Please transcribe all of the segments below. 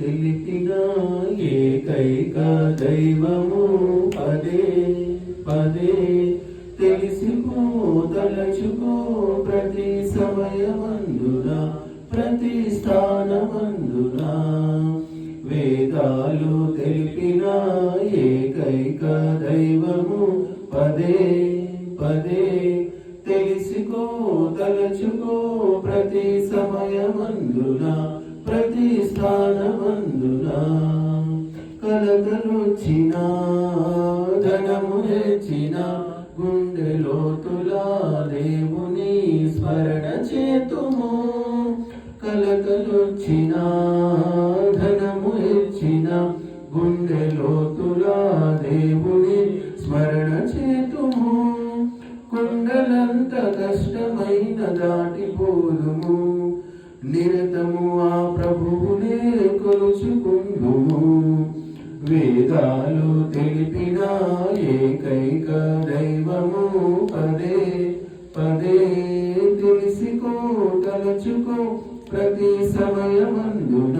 తెలిపిన ఏకైక దైవము పదే పదే తెలిసిపో తలచుకో ప్రతి సమయమందున ప్రతి స్థానమందున. వేదాలు తెలిపిన ఏకైక దైవము పదే పదే తెలుసుకో తలచుకో ప్రతి సమయమందున స్థానమందునా కలకలొచ్చిన ధనము హెచ్చిన గుండెలోతుల దేవుని స్మరణ చేతుము. కలకలొచ్చిన ధనము హెచ్చిన గుండెలోతుల దేవుని స్మరణ చేతుము. కుండలంత కష్టమైన దాటిపోదుము నిరతము ఆ ప్రభువునే కొలుచుకుందుము వేదాలు తెలిపిన ఏకైక దైవము పదే పదే తెలిసికో తలచుకో ప్రతి సమయమందున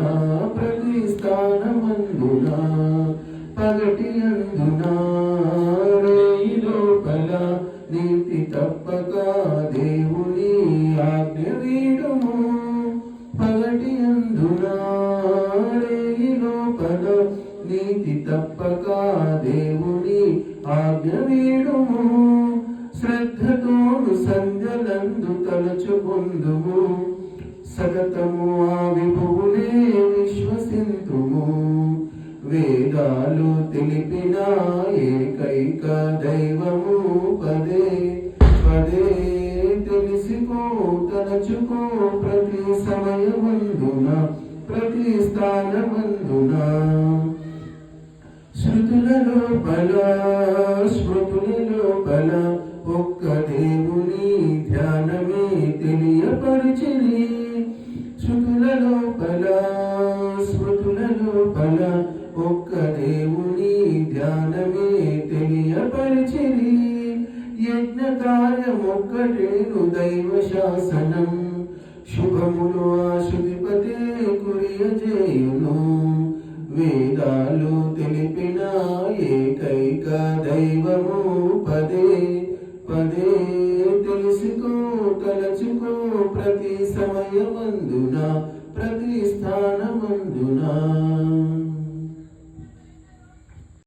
ప్రతి స్థానమందున పగటి అందున రేయి లోపల నీతి తప్పక తప్పక దేవుని ఆజ్ఞ వీడుము. శ్రద్ధతోను సంధ్యలందు తలచుకుందుము. సగతము ఆ విభువులే విశ్వసింతుము. వేదాలు తెలిపిన ఏకైక దైవము పదే పదే తెలిసికో తలచుకో ప్రతి సమయమందున ప్రతి స్థానమందున. స్మృతులలో బల ఒక్క దేవుని ధ్యానమే శృతులలో కల స్మృతులలో ఒక్క దేవుని ధ్యానమే తెలియపరిచిని యజ్ఞ కార్యం ఒక్కటేను దైవ శాసనం. శుభములు ఆశుధిపతే ఇక దైవము పదే పదే తెలుసుకో తలచుకో ప్రతి సమయమందున ప్రతి స్థానమందునా.